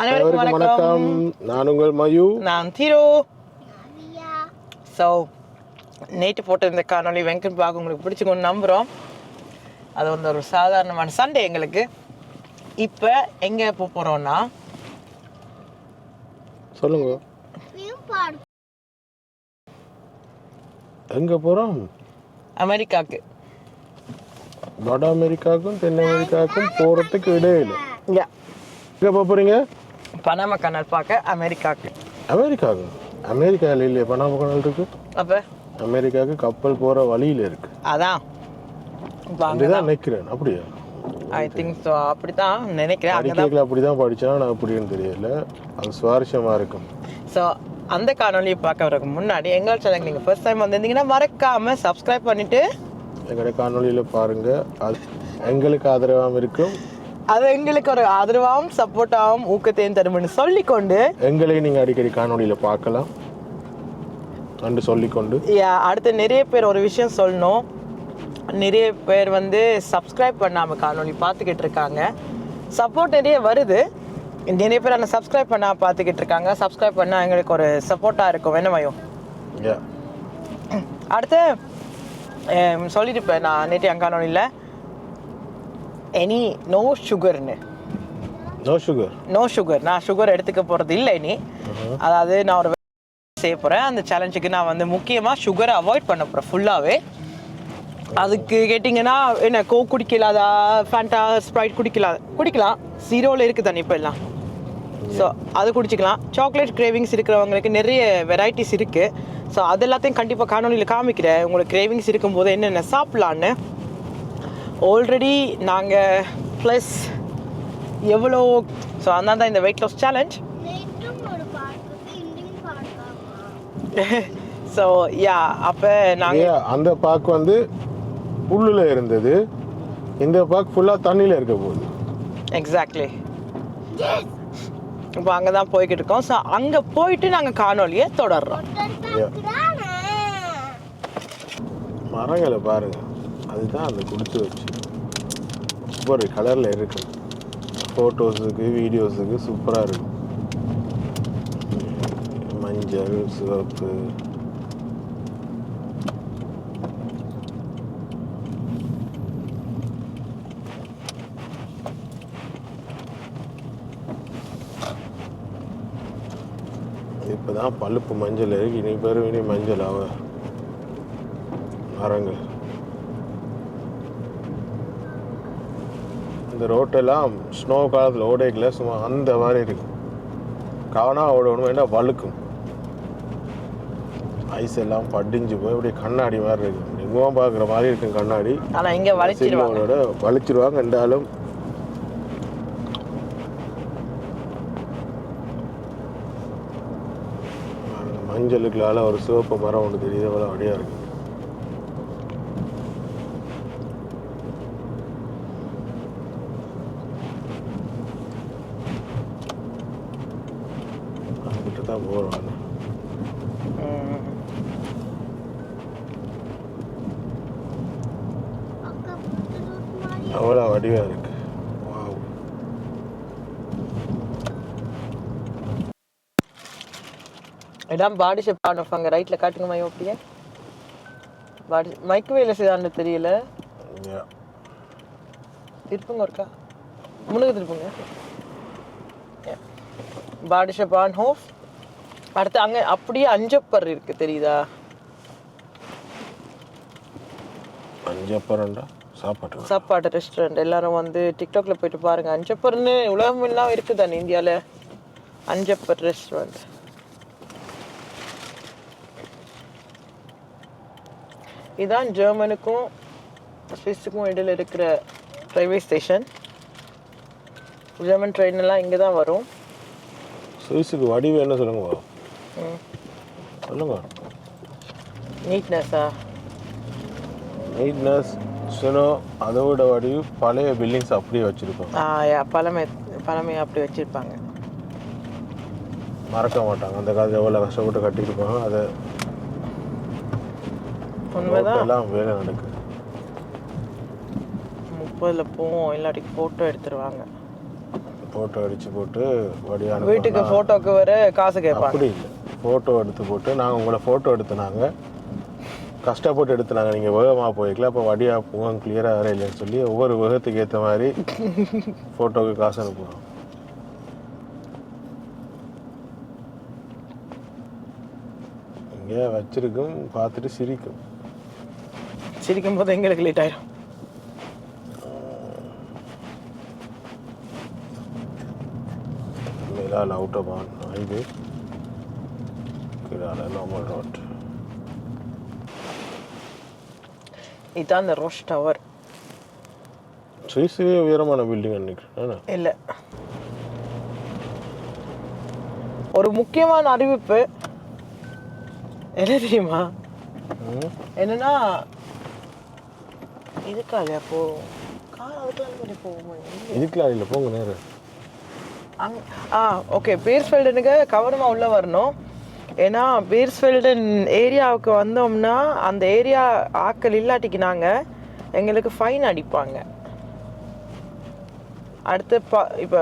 அனைவருக்கும் வணக்கம். நான் உங்கள் மயு. நான் தீரோ. ஸோ நேற்று போட்ட இந்த காணொளி வெங்கட் பாக் உங்களுக்கு பிடிச்சிக்கொண்டு நம்புகிறோம் அது வந்து ஒரு சாதாரணமான சண்டே எங்களுக்கு. இப்போ எங்கே போக போகிறோன்னா சொல்லுங்க. எங்க போறோம்? அமெரிக்காவுக்கு வட அமெரிக்காவுக்கும் தென் அமெரிக்காவுக்கும் போறதுக்கு இடையில. யா எங்க போக போறீங்க? பனாமா கனல் பார்க்க அமெரிக்காவுக்கு அமெரிக்காவுக்கு அமெரிக்காவில் இல்லையே பனாம கனல் இருக்கு. அப்போ? அமெரிக்காவுக்கு கப்பல் போற வழியில இருக்கு. அதான். அப்படிதான் நினைக்கிறேன் அப்படியா? ஐ திங்க் ஸோ அப்படி தான் நினைக்கிறேன். அங்கே படிக்கல அப்படிதான் படிச்சேன் நான் அப்படின்னு தெரியல. அது சுவாரஸ்யமா இருக்கும். ஸோ அந்த காணொலியை பார்க்க வரதுக்கு முன்னாடி எங்கள் சேனல் நீங்கள் ஃபர்ஸ்ட் டைம் வந்திருந்தீங்கன்னா மறக்காமல் சப்ஸ்கிரைப் பண்ணிவிட்டு எங்களுடைய காணொளியில பாருங்க. அது எங்களுக்கு ஆதரவாகவும் இருக்கும். அது எங்களுக்கு ஒரு ஆதரவாகவும் சப்போர்ட்டாகவும் ஊக்கத்தையும் தரும்னு சொல்லிக்கொண்டு எங்களையும் நீங்க அடிக்கடி காணொளியில பார்க்கலாம். என்று சொல்லிக்கொண்டு. அடுத்து நிறைய பேர் ஒரு விஷயம் சொல்லணும். நிறைய பேர் வந்து சப்ஸ்கிரைப் பண்ணாமல் காணொளி பார்த்துக்கிட்டு இருக்காங்க. சப்போர்ட் நிறைய வருது. நிறைய பேர் அந்த சப்ஸ்கிரைப் பண்ண பார்த்துக்கிட்டு இருக்காங்க. சப்ஸ்கிரைப் பண்ணால் எங்களுக்கு ஒரு சப்போர்ட்டாக இருக்கும். என்ன மயம் Yeah. அடுத்து ஹம், சொல்லியிருப்பேன் நான் நேற்று காணொலியில் எனி நோ சுகர்னு நோ சுகர் நோ சுகர் நான் சுகர் எடுத்துக்க போகிறது இல்லை இனி. அதாவது நான் ஒரு செய்ய போகிறேன் அந்த சேலஞ்சுக்கு நான் வந்து முக்கியமாக சுகரை அவாய்ட் பண்ண போகிறேன் ஃபுல்லாகவே அதுக்கு கேட்டிங்கன்னா என்ன கோ குடிக்கலாதா? ஃபேண்டா ஸ்ப்ரைட் குடிக்கலாத குடிக்கலாம். ஜீரோவில் இருக்குது தண்ணி இப்போ எல்லாம். ஸோ அது குடிச்சிக்கலாம். சாக்லேட் கிரேவிங்ஸ் இருக்கிறவங்களுக்கு நிறைய வெரைட்டிஸ் இருக்குது ஸோ அது எல்லாத்தையும் கண்டிப்பாக காணொலியில் காமிக்கிறேன். உங்களுக்கு கிரேவிங்ஸ் இருக்கும்போது என்னென்ன சாப்பிட்லான்னு. ஆல்ரெடி நாங்கள் ப்ளஸ் எவ்வளோ ஸோ அதனால தான் இந்த weight loss challenge so yeah அப்போ நாங்கள் அந்த பாக்கு வந்து புல்லுல இருந்தது. இந்த பாக்கு ஃபுல்லா தண்ணியில இருக்க போகுது. எக்ஸாக்ட்லி இப்போ அங்கே தான் போய்கிட்டு இருக்கோம். ஸோ அங்கே போயிட்டு நாங்கள் காணொலியை தொடர்றோம். மரங்களை பாருங்க. அதுதான் அந்த கொடுத்து வச்சு. ஒவ்வொரு கலரில் இருக்கு. ஃபோட்டோஸுக்கு வீடியோஸுக்கு சூப்பராக இருக்கும். மஞ்சள் சிவப்பு. இப்போ தான் பழுப்பு மஞ்சள் இருக்கு. இனி பெருவினி இனி மஞ்சள் ஆக மரங்கள் இந்த ரோட்டெல்லாம் ஸ்னோ காலத்தில் ஓடைக்கல சும்மா அந்த மாதிரி இருக்கும். கவனம் ஓடணும் வேண்டாம் வழுக்கும். ஐஸ் எல்லாம் படிஞ்சு போய் அப்படியே கண்ணாடி மாதிரி இருக்கும் எங்கும் பார்க்குற மாதிரி இருக்கும் கண்ணாடி. ஆனால் இங்கே வலிச்சிருவாங்க. வலிச்சிருவாங்க என்றாலும் மஞ்சளுக்குள்ளால ஒரு சிவப்பு மரம் ஒன்று தெரியுது அவ்வளோ அப்படியா இருக்கு அதுக்கிட்ட தான் போகிறோம் ம். அக்கா புட்டு மாதிரி அவ்வளோ வடிவாக இருக்கு. வாவ் இதான் பாடி ஷேப் ஆன் அங்கே ரைட்டில் காட்டுங்க மையம் அப்படியே பாடி மைக்கு வேலை செய்தான்னு தெரியல. திருப்புங்க ஒருக்கா? முன்னுக்கு திருப்புங்க. பாடி ஷேப் ஆன் ஹோஃப் அடுத்து அங்கே அப்படியே அஞ்சப்பர் இருக்கு தெரியுதா? அஞ்சப்பரண்டா சாப்பாட்டு சாப்பாடு ரெஸ்டாரண்ட் எல்லாரும் வந்து டிக்டாக்ல போயிட்டு பாருங்க. அஞ்சப்பர்னு உலகம் எல்லாம் இருக்குதானே இந்தியாவில் அஞ்சப்பர் ரெஸ்டாரண்ட் இதான் ஜெர்மனுக்கும் ஸ்விஸுக்கும் இடையில இருக்கிற ரயில்வே ஸ்டேஷன் ஜெர்மன் ட்ரெயின் எல்லாம் இங்கே தான் வரும். சுவிஸுக்கு வடிவு என்ன சொல்லுங்க. சொல்லுங்க. நீட்னஸா நீட்னஸ் சுனோ அதோட வடிவு பழைய பில்டிங்ஸ் அப்படியே வச்சிருக்கோம் பழமை பழமையை அப்படி வச்சுருப்பாங்க. மறக்க மாட்டாங்க. அந்த காலத்துல எவ்வளோ கஷ்டப்பட்டு கட்டியிருப்பாங்க அதை உண்மைதான். எல்லாம் வேலை நடக்குது. முப்பதில் போவோம். இல்லாட்டி ஃபோட்டோ எடுத்துருவாங்க. ஃபோட்டோ அடித்து போட்டு வடியான வீட்டுக்கு ஃபோட்டோக்கு வர காசு கேட்பாங்க. அப்படி இல்லை. ஃபோட்டோ எடுத்து போட்டு நாங்கள் உங்களை ஃபோட்டோ எடுத்துனாங்க கஷ்டப்பட்டு எடுத்துனாங்க. நீங்கள் வேகமாக போய்க்கலாம் அப்போ வடியா முகம் கிளியராக வர இல்லைன்னு சொல்லி ஒவ்வொரு வேகத்துக்கு ஏற்ற மாதிரி ஃபோட்டோவுக்கு காசு அனுப்புவோம் இங்கே வச்சிருக்கும் பார்த்துட்டு சிரிக்கும். சிரிக்கும் போது எங்களுக்கு லேட் ஆயிடும் மிலால் அவுட்டபான் ஹைவே கிடால நார்மல் ரோட் இதுதான் இந்த ரோஷ் டவர் சுவிஸ்லேயே உயரமான பில்டிங் நினைக்கிறேன். இல்லை. ஒரு முக்கியமான அறிவிப்பு. என்ன தெரியுமா? என்னன்னா இதுக்காக அப்போ கார் அதுக்கெல்லாம் பண்ணி போகுமா? இதுக்குலாம் இல்லை போங்க நேரம் அங் ஆ ஓகே பீர்ஸ்ஃபெல்டனுக்கு கவனமாக உள்ளே வரணும். ஏன்னா பீர்ஸ்ஃபெல்டன் ஏரியாவுக்கு வந்தோம்னா அந்த ஏரியா ஆக்கள் இல்லாட்டிக்கு நாங்கள் எங்களுக்கு ஃபைன் அடிப்பாங்க. அடுத்து ப இப்போ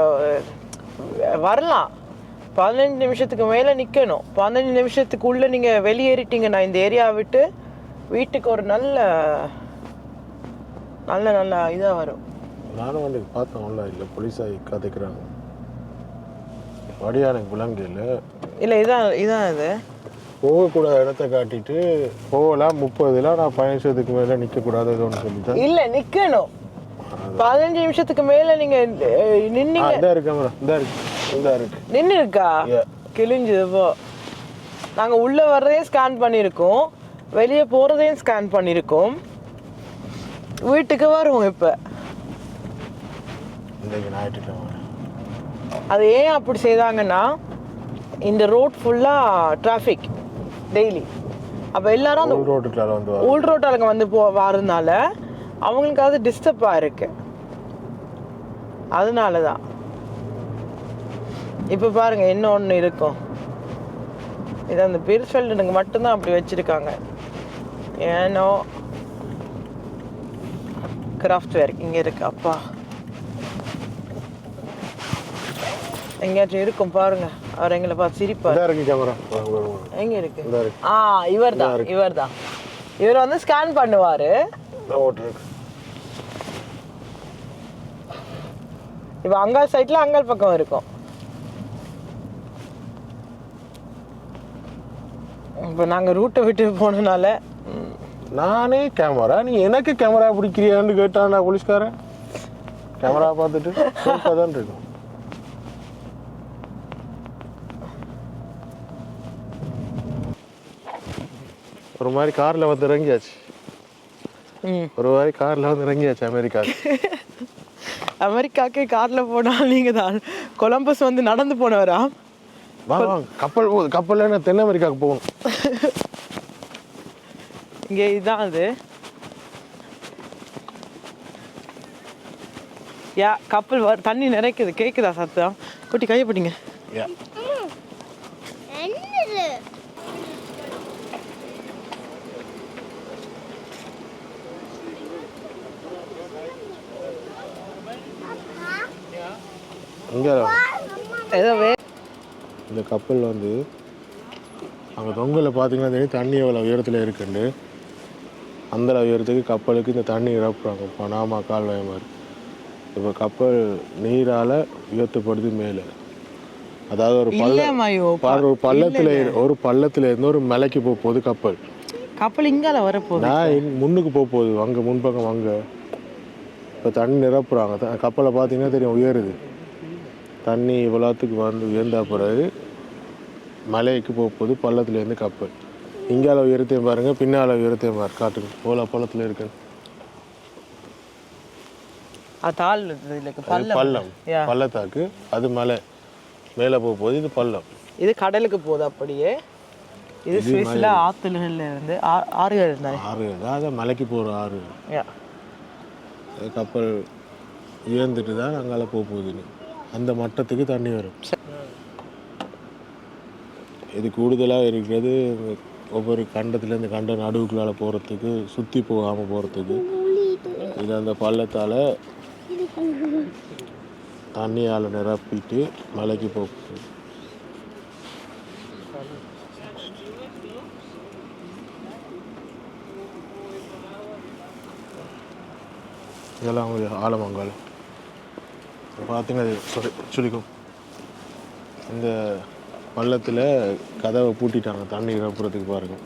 வரலாம். பதினஞ்சு நிமிஷத்துக்கு மேலே நிற்கணும் பதினஞ்சு நிமிஷத்துக்குள்ளே நீங்கள் வெளியேறிட்டீங்கன்னா இந்த ஏரியாவை விட்டு வீட்டுக்கு ஒரு நல்ல நல்ல நல்ல இதாக வரும். நானும் வந்து பார்த்தோம்ல இல்லை போலீஸாக கதைக்கிறாங்க. வடியானுக்கு எனக்கு இல்லை. இல்லை இதான் இதான் இது போகக்கூடாத இடத்த காட்டிட்டு போகலாம். முப்பதுல நான் பதினஞ்சு நிமிஷத்துக்கு மேலே நிற்கக்கூடாது ஏதோ ஒன்று சொல்லிட்டேன் இல்ல நிக்கணும். பதினஞ்சு நிமிஷத்துக்கு மேல நீங்க நின்னீங்க. இந்த இருக்கு கேமரா இந்த இருக்கு இந்த இருக்கு. நின்னு இருக்கா. கிழிஞ்சது போ. நாங்க உள்ள வர்றதையும் ஸ்கேன் பண்ணியிருக்கோம். வெளியே போறதையும் ஸ்கேன் பண்ணியிருக்கோம். வீட்டுக்கு வருவோம் இப்ப. அது ஏன் அப்படி செய்தாங்கன்னா இந்த ரோட் ஃபுல்லா டிராஃபிக் டெய்லி அப்ப எல்லாரும் அந்த உள் ரோட்டுக்குள்ள வந்து. உள் ரோட்டாளுங்க வந்து போ வரதுனால அவங்களுக்கு அது டிஸ்டர்பாக இருக்கு. அதனால தான் இப்போ பாருங்க என்ன ஒன்று இருக்கும்? இது அந்த பிரிஸ்ஃபெல்டுனுக்கு மட்டும்தான் அப்படி வச்சிருக்காங்க. ஏனோ கிராஃப்ட் வேர் இங்கே இருக்கு அப்பா. எங்கேயாச்சும் இருக்கும் பாருங்க. அவர் எங்களை பார்த்து சிரிப்பார். இருக்கு கேமரா. எங்க இருக்கு? ஆ இவர் தான் இவர் தான். இவர் வந்து ஸ்கேன் பண்ணுவாரு. இப்போ அங்காள் சைட்ல அங்காள் பக்கம் இருக்கும். இப்போ நாங்க ரூட்டை விட்டு போனனால ம், நானே கேமரா நீ எனக்கு கேமரா பிடிக்கிறியான்னு கேட்டான் போலீஸ்காரன்? கேமரா பார்த்துட்டு தான் இருக்கும். ஒரு மாதிரி காரில் வந்து இறங்கியாச்சு. ஒரு மாதிரி காரில் வந்து இறங்கியாச்சு அமெரிக்காவுக்கு அமெரிக்காக்கு கார்ல போனா நீங்க தான். கொலம்பஸ் வந்து நடந்து போனவரா? கப்பல் போகுது கப்பலில் நான் தென் அமெரிக்காவுக்கு போகணும். இங்க இதுதான் அது. யா கப்பல் தண்ணி நிறைக்குது. கேக்குதா சத்தம்? குட்டி கையை பிடிங்க. யா என்னது இங்கே ஏதோ இந்த கப்பல் வந்து அங்கே தொங்கலில் பார்த்தீங்கன்னா தெரியும் தண்ணி எவ்வளோ உயரத்தில் இருக்குண்டு. அந்த உயரத்துக்கு கப்பலுக்கு இந்த தண்ணி இறப்புறாங்க பனாமா கால்வாய் மாதிரி. இப்போ கப்பல் நீரால் உயர்த்தப்படுது மேலே. அதாவது ஒரு பள்ள இல்ல மயோ பாரு ஒரு பள்ளத்தில் ஒரு பள்ளத்தில் இருந்து ஒரு மலைக்கு போக போகுது கப்பல். கப்பல் இங்கால வரப்போகுது. நான் முன்னுக்கு போக போகுது அங்கே முன்பக்கம் அங்கே. இப்போ தண்ணி நிரப்புறாங்க. கப்பலை பார்த்தீங்கன்னா தெரியும் உயருது. தண்ணி இவ்வளோத்துக்கு வந்து உயர்ந்தா பிறகு மலைக்கு போக போகுது பள்ளத்துலேருந்து கப்பல். இங்கால உயரத்தையும் பாருங்க பின்னால உயரத்தையும் பாரு காட்டுங்க. எவ்வளோ பள்ளத்தில் இருக்கு? பள்ளம். பள்ளத்தாக்கு அது மலை. மேலே போக போகுது இது பள்ளம். இது கடலுக்கு போகுது அப்படியே. இது சுவிஸ்ல ஆத்துலகள்ல இருந்து ஆறுகள் இருந்தாரு ஆறு அதாவது மலைக்கு போகிற ஆறு கப்பல் உயர்ந்துட்டு தான் அங்கால போக போகுதுன்னு அந்த மட்டத்துக்கு தண்ணி வரும். இது கூடுதலாக இருக்கிறது ஒவ்வொரு கண்டத்துலேருந்து கண்ட நடுவுக்குள்ளால் போகிறதுக்கு சுற்றி போகாமல் போகிறதுக்கு இது அந்த பள்ளத்தால் தண்ணியால் நிரப்பிட்டு மலைக்கு போகும் இதெல்லாம் ஒரு பார்த்தீங்கன்னா sorry, சுழிக்கும் இந்த பள்ளத்தில் கதவை பூட்டிட்டாங்க தண்ணி நிரப்புறதுக்கு பாருங்க.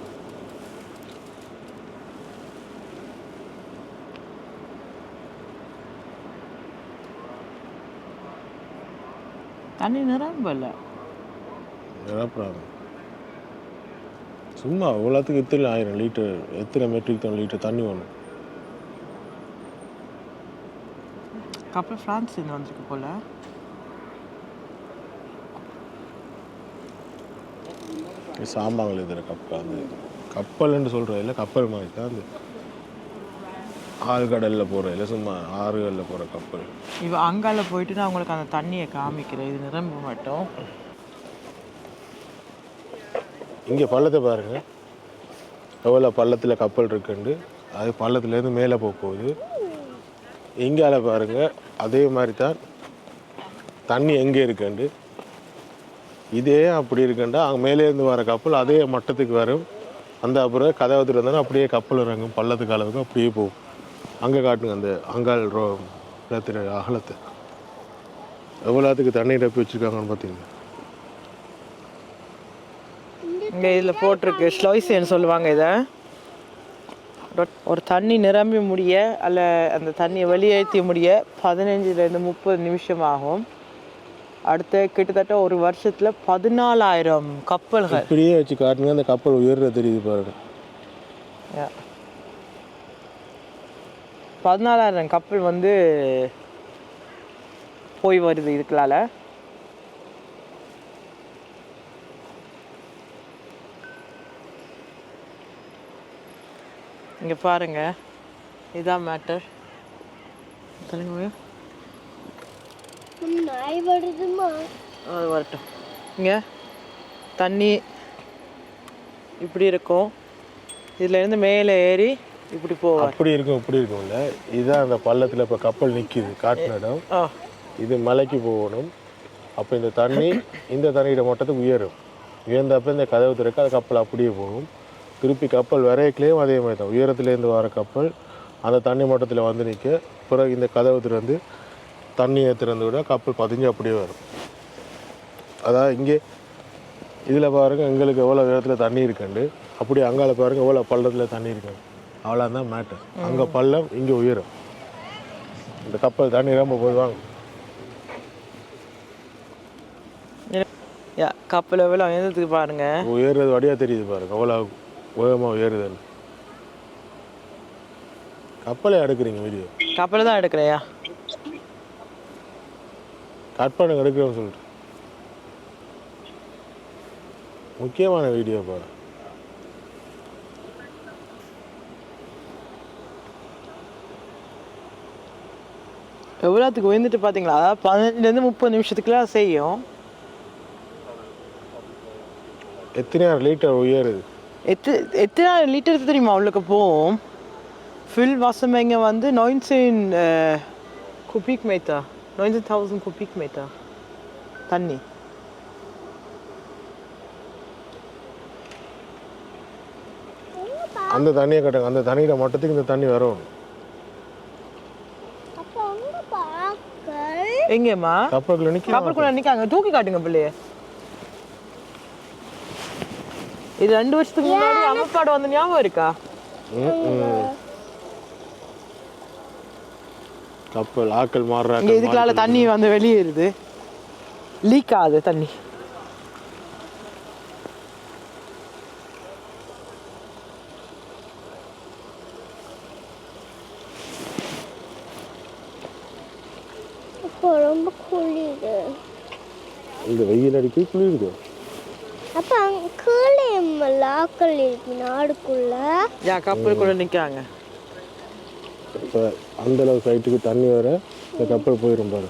தண்ணி நிரம்பல. நிரப்புறாங்க. சும்மா இவ்வளோத்துக்கு எத்தனை ஆயிரம் லிட்டர் எத்தனை மெட்ரிக் டன் லிட்டர் தண்ணி வேணும்? கப்பல் ஃப்ரான்ஸ் இருந்து வந்திருக்கு போல. இது சாம்பாங்கள் இதில் கப்பல் அந்த கப்பல்னு சொல்கிறோம் இல்லை கப்பல் மாதிரி தான் அந்த ஆழ்கடலில் போகிற இல்லை சும்மா ஆறுகளில் போகிற கப்பல். இவ அங்கால போயிட்டு நான் உங்களுக்கு அந்த தண்ணியை காமிக்கிறேன் இது நிரம்ப மட்டும். இங்கே பள்ளத்தை பாருங்க. எவ்வளோ பள்ளத்தில் கப்பல் இருக்குண்டு அது பள்ளத்துலேருந்து மேலே போக போகுது. இங்கால பாருங்க அதே மாதிரி தான் தண்ணி எங்கே இருக்குண்டு? இதே அப்படி இருக்குண்டா அங்கே மேலேருந்து வர கப்பல் அதே மட்டத்துக்கு வரும். அந்த அப்புறம் கதவை திறந்தோன்னா அப்படியே கப்பல் இறங்கும் பள்ளத்துக்கு அளவுக்கு அப்படியே போகும். அங்கே காட்டுங்க அந்த அங்கால் ரோ நிலத்தின அகலத்தை. எவ்வளோத்துக்கு தண்ணி டப்பி வச்சுருக்காங்கன்னு பார்த்தீங்கன்னா இங்கே இதில் போட்டிருக்கு ஸ்லோய்ஸ்ன்னு சொல்லுவாங்க இதை. ஒரு தண்ணி நிரம்பி முடிய அல்ல அந்த தண்ணியை வெளியேற்றி முடிய பதினஞ்சுலேருந்து முப்பது நிமிஷம் ஆகும். அடுத்த கிட்டத்தட்ட ஒரு வருஷத்தில் பதினாலாயிரம் கப்பல்கள். இப்படியே வச்சு காட்டுங்க அந்த கப்பல் உயர்ற தெரியுது பாருங்க. பதினாலாயிரம் கப்பல் வந்து போய் வருது இதுக்குள்ளால இங்க பாருங்க. இதான் மேட்டர் நாய் வருதுமா அது வரட்டும். இங்கே. தண்ணி இப்படி இருக்கும். இதுல இருந்து மேலே ஏறி இப்படி போவார் அப்படி இருக்கும் இப்படி இருக்கும்ல. இதுதான் அந்த பள்ளத்தில் இப்போ கப்பல் நிற்கிது காட்டின இடம். ஆ. இது மலைக்கு போகணும். அப்போ இந்த தண்ணி இந்த தண்ணியோட மட்டத்துக்கு உயரும். உயர்ந்தப்ப இந்த கதவு திறக்க அது கப்பல் அப்படியே போகும். திருப்பி கப்பல் வரையக்கிலேயும் அதே மாதிரி தான். உயரத்துலேருந்து வர கப்பல் அந்த தண்ணி மட்டத்தில் வந்து நிற்க பிறகு இந்த கதவு திறந்து தண்ணியை திறந்து விட கப்பல் பதிஞ்சு அப்படியே வரும். அதாவது இங்கே இதில் பாருங்க எங்களுக்கு எவ்வளோ உயரத்தில் தண்ணி இருக்குண்டு. அப்படி அங்கால பாருங்க எவ்வளோ பள்ளத்தில் தண்ணி இருக்குண்டு அவ்வளோதான் மேட்டர் அங்கே பள்ளம் இங்கே உயரம். இந்த கப்பல் தண்ணி ரொம்ப போடுவாங்க யா கப்பல் எவ்வளோ எழுந்ததுக்கு பாருங்க. உயர்றது வழியாக தெரியுது பாருங்க எவ்வளோ உயரமாக உயருதுன்னு கப்பலை எடுக்கிறீங்க வீடியோ கப்பல் தான் எடுக்கிறையா கட் பண்ணுங்க எடுக்கிறோம்னு சொல்லிட்டு. முக்கியமான வீடியோ பாரு. எவ்வளோத்துக்கு உயர்ந்துட்டு பார்த்தீங்களா அதாவது பதினஞ்சுலேருந்து முப்பது நிமிஷத்துக்குள்ள செய்யும். எத்தனையாயிரம் லிட்டர் உயருது? எத்து எத்தனை லிட்டர் தெரியுமா உள்ளுக்கு போகும்? ஃபில் வாசம் இங்கே வந்து nineteen cubic metre nineteen thousand cubic metre தண்ணி. அந்த தண்ணியை கட்டுங்க அந்த தண்ணியோட மட்டத்துக்கு இந்த தண்ணி வரும் எங்கேம்மா? கப்பலுக்குள்ள நிற்க கப்பலுக்குள்ள நிற்காங்க தூக்கி காட்டுங்க பிள்ளைய. இது ரெண்டு வருஷத்துக்கு முன்னாடி அம்மாப்பாடு வந்து ஞாபகம் இருக்கா? கப்பல் ஆக்கள் இங்கே மாறுறாங்க இதுக்குள்ளால தண்ணி வந்து வெளியேறுது. லீக் ஆகுது தண்ணி. ரொம்ப குளிரு இந்த வெயில் அடிக்க குளிருது. அப்போ அங்கே கீழே லாக்கள் இருக்கு நாடுக்குள்ள. யா கப்பலுக்குள்ள நிற்காங்க இப்போ அந்த அளவு சைட்டுக்கு தண்ணி வர இந்த கப்பல் போயிடும் பாரு.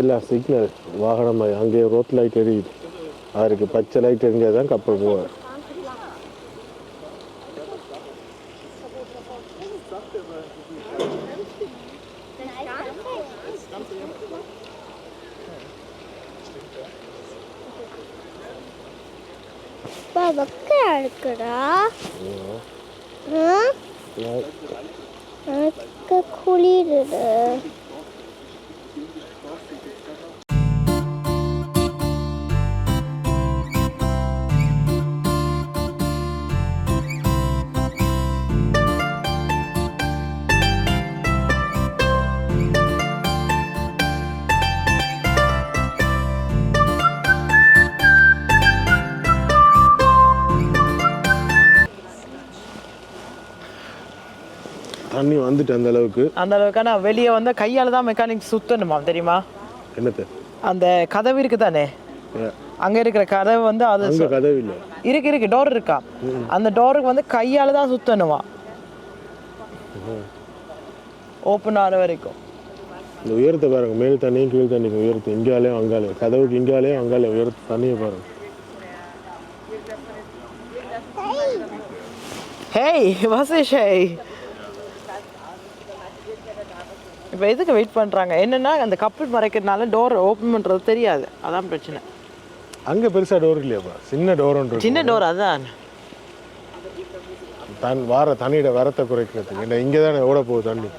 எல்லாம் சிக்னல் வாகனம் அங்கேயே ரோட் லைட் எரியுது. அவருக்கு பச்சை லைட் எரிஞ்சால் தான் கப்பல் போவார் அப்பா வக்கா இருக்குடா ஆ எனக்கு குளிருது தண்ணி வந்துட்டு அந்த அளவுக்கு. அந்த அளவுக்கான வெளியே வந்து கையால் தான் மெக்கானிக் சுத்தணுமா தெரியுமா? என்னத்தை அந்த கதவு இருக்கு தானே அங்க இருக்கிற கதவு வந்து அது கதவு இல்லை. இருக்கு இருக்கு. டோர் இருக்கா? அந்த டோருக்கு வந்து கையால தான் சுத்தணுமா? ஓப்பன் ஆகிற வரைக்கும். இந்த உயரத்தை பாருங்க. மேல் தண்ணியும் கீழ் தண்ணிக்கும் உயரத்து. இங்காலையும் அங்காலையும். கதவுக்கு இங்காலையும் அங்காலையும் உயரத்து தண்ணியை பாருங்க. ஹேய் வசிஷ். ஹேய் இப்போ எதுக்கு வெயிட் பண்ணுறாங்க என்னன்னா அந்த கப்பல் மறைக்கிறதுனால டோர் ஓப்பன் பண்ணுறது தெரியாது. அதான் பிரச்சனை. அங்க பெருசா டோர் இல்லையாப்பா சின்ன டோர் ஒன்று. சின்ன டோர் அதான். தன் வார தண்ணியோட வரத்தை குறைக்கிறதுக்கு. இந்த இங்கே தானே ஓட போகுது தண்ணி?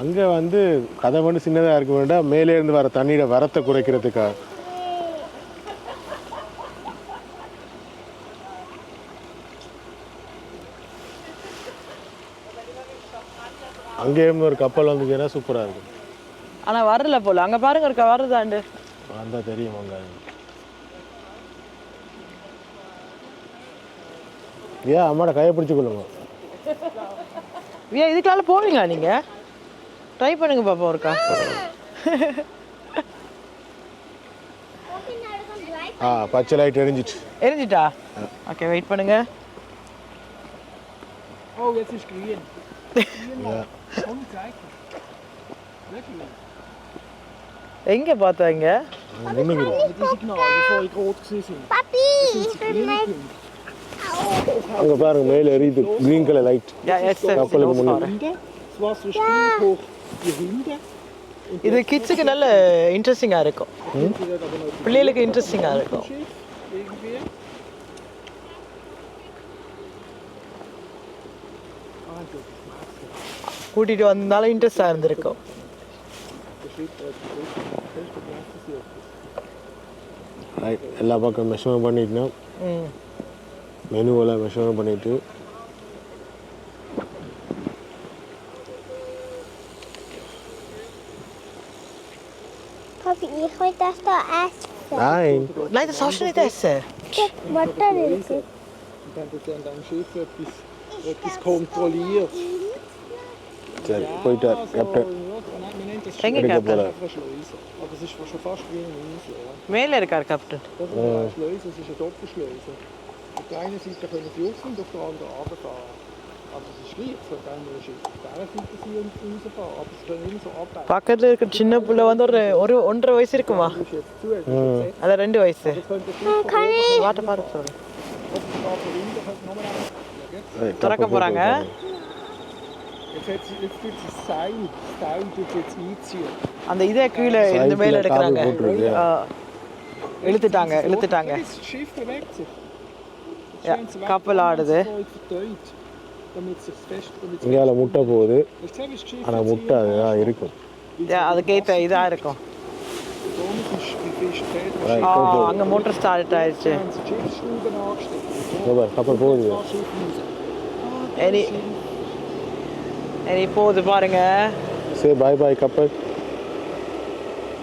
அங்கே வந்து கதை வந்து சின்னதாக இருக்க வேண்டாம். மேலே இருந்து வர தண்ணியோட வரத்தை குறைக்கிறதுக்காக அங்கே இருந்து ஒரு கப்பல் வந்துச்சுன்னா சூப்பராக இருக்கும். ஆனால் வரல போல. அங்கே பாருங்க இருக்கா வருதாண்டு. வந்தால் தெரியும் அங்கே. ஏன் அம்மாட கையை பிடிச்சி கொள்ளுங்க. ஏன் இதுக்கெல்லாம் போவீங்களா நீங்கள் ட்ரை பண்ணுங்க பாப்பா ஒருக்கா. ஆ பச்சை லைட் எரிஞ்சிச்சு. எரிஞ்சிட்டா? ஓகே வெயிட் பண்ணுங்க. Oh, jetzt ist grün. எங்கே பார்த்தாங்க அங்கே பாருங்க மேலே எரியுது க்ரீன் கலர் லைட் கப்பலுக்கு முன்னாடி. இது கிட்ஸுக்கு நல்ல இன்ட்ரெஸ்டிங்காக இருக்கும் பிள்ளைகளுக்கு இன்ட்ரெஸ்டிங்காக இருக்கும் கூட்டிகிட்டு வந்ததால இன்ட்ரெஸ்டாக இருந்திருக்கும் ரைட் எல்லா பக்கம் மெஷர்மெண்ட் பண்ணிட்டுனா ம் மெனுவெல்லாம் மெஷர்மெண்ட் பண்ணிட்டு பாப்பி ich will das da essen. நைன் Nein, das hast du nicht essen. Du Schiff etwas, சரி போயிட்டார் Also, captain ja, das oder? einfach eine Schleuse. Aber es ist schon fast wie eine Insel. Ja. இருக்கார் captain Das ist eine Schleuse, es ist eine Doppelschleuse. Auf der einen Seite können sie raus und auf der anderen runterfahren. Aber es ist gleich, es dann nur Schiff auf dieser Seite sie und rausfahren. Aber es können immer so abweichen. பக்கத்தில் இருக்கிற சின்ன புள்ள வந்து ஒரு ஒரு ஒன்றரை வயசு இருக்குமா Das das. அதான் ரெண்டு வயசு Das könnte Schiff von oben, வாட்ட பாரு சொல்லு திறக்க போகிறாங்க. அந்த இதை கீழே இருந்து மேலே எடுக்கிறாங்க. இழுத்துட்டாங்க இழுத்துட்டாங்க wegfahren, ஆடுது. இங்கால முட்டை போகுது ஆனால் முட்டை அதுதான் இருக்கும் அதுக்கேற்ற இதாக இருக்கும். அங்கே மோட்டர் ஸ்டார்ட் ஆயிடுச்சு கப்பல் போகுது இனி இனி போகுது பாருங்க சரி பாய் பாய் கப்பல்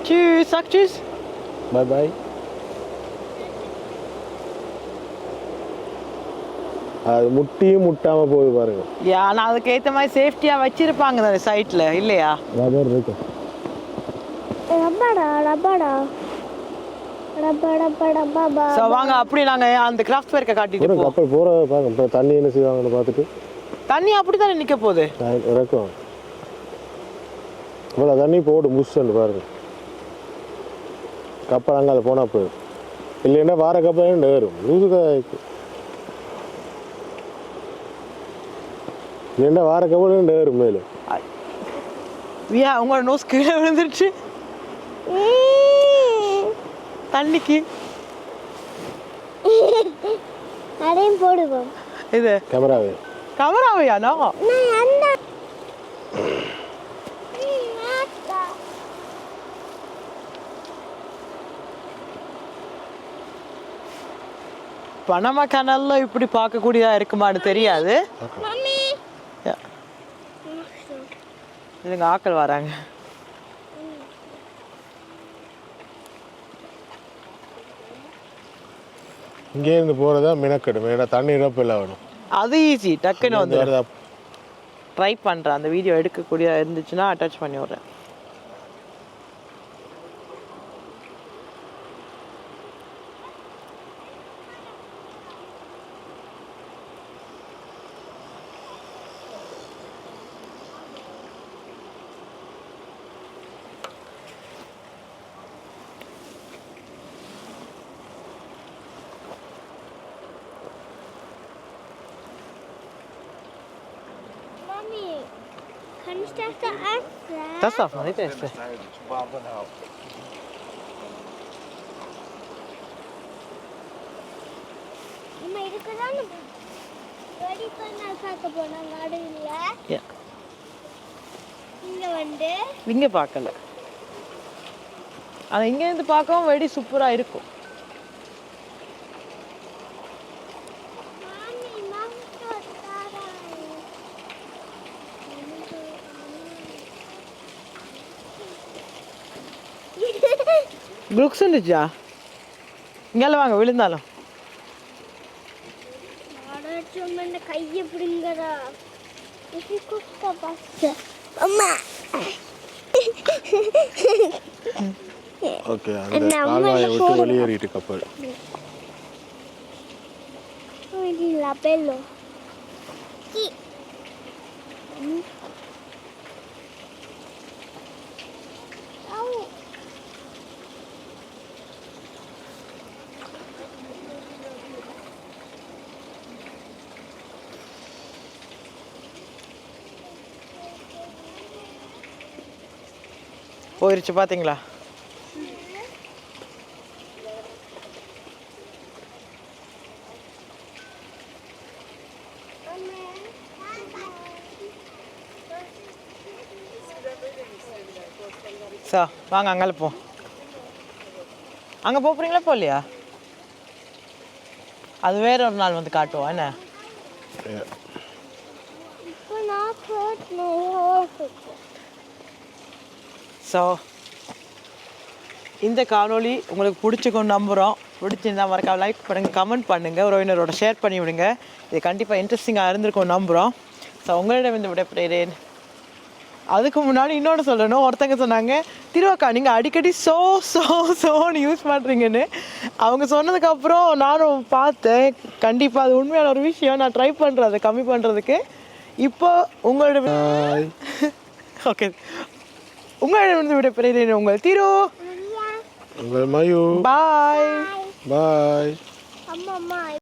Tschüss, sag tschüss. பாய் பாய் அது முட்டியும் முட்டாமல் போகுது பாருங்க. யா நான் அதுக்கு ஏற்ற மாதிரி சேஃப்டியாக வச்சிருப்பாங்க அந்த சைட்டில் இல்லையா? ரப்பர் இருக்கும் ரப்படா ரப்படா. வாங்க அப்படி நாங்கள் அந்த கிராஃப்ட் ஒர்க்கை காட்டிட்டு கப்பல் போகிற பாருங்க தண்ணி என்ன செய்வாங்கன்னு பார்த்துட்டு. தண்ணி அப்படி தானே நிற்க போகுது இறக்கும். இவ்வளோ தண்ணி போடு புஷ்ஷன்னு பாருங்க கப்பல் அங்கே அதை போனால் போயிடும் இல்லைன்னா வார கப்பல் ஏறும். லூசுக்காய்க்கு என்ன வார கப்பல் ஏறும் மேலே. வியா உங்களோட நோஸ் கீழே விழுந்துருச்சு. தண்ணிக்கு. அதையும் போடுவோம். இது. கேமராவே கமராவையா நான் நான் அந்த ம், ஆத்தா. பனமா கனல்ல இப்படி பார்க்கக்கூடியதா இருக்குமான்னு தெரியாது. மம்மி. இதுங்க ஆக்கள் வராங்க. இங்கே இருந்து போகிறதா மினக்கெடு ஏன்னா தண்ணி இறப்பு இல்லை வேணும் அது ஈஸி டக்குன்னு வந்து ட்ரை பண்ணுறேன் அந்த வீடியோ எடுக்கக்கூடிய இருந்துச்சுன்னா அட்டாச் பண்ணி விட்றேன் Mami, kan ich das da Das darf man nicht essen. நம்ம இதுக்குதான் ரெடி பண்ண பார்க்க போனோம் நடுவில் Yeah. இங்க வந்து இங்கே பார்க்கல ஆனால் இங்கேருந்து பார்க்கவும் வெடி சூப்பராக இருக்கும் குளுக்ஸ் இருந்துச்சா இங்கெல்லாம் வாங்க விழுந்தாலும் சும்மா இந்த கையை பிடுங்கடா இது குஸ்கா பஸ் அம்மா ஓகே அந்த நம்ம கால்வாயை விட்டு போடுறோம். வெளியேறிட்டு கப்பல் இது லபெல்லோ கி போயிருச்சு பார்த்தீங்களா சா வாங்க அங்கால போ. அங்கே போகிறீங்களா போகலையா? அது வேற ஒரு நாள் வந்து காட்டுவோம் என்ன? இப்போ நான் போட்டு ஸோ இந்த காணொளி உங்களுக்கு பிடிச்சிக்கும் நம்புகிறோம் பிடிச்சிருந்தா மறக்காம லைக் பண்ணுங்கள் கமெண்ட் பண்ணுங்கள் உறவினரோட ஷேர் பண்ணி விடுங்க. இது கண்டிப்பாக இன்ட்ரெஸ்டிங்காக இருந்திருக்கும் நம்புகிறோம் ஸோ உங்களிடம் இந்த விடைபெறுகிறேன். அதுக்கு முன்னாடி இன்னொன்று சொல்லணும். ஒருத்தங்க சொன்னாங்க திருவாக்கா நீங்கள் அடிக்கடி சோ சோ சோன்னு யூஸ் பண்ணுறீங்கன்னு அவங்க சொன்னதுக்கப்புறம் நானும் பார்த்தேன். கண்டிப்பாக அது உண்மையான ஒரு விஷயம். நான் ட்ரை பண்ணுறேன் அதை கம்மி பண்ணுறதுக்கு இப்போ உங்களிடம் ஓகே உங்களிடம் விடைபெறுகிறேன் உங்கள் திரு. உங்கள் மயூ. பாய். பாய். அம்மா அம்மா.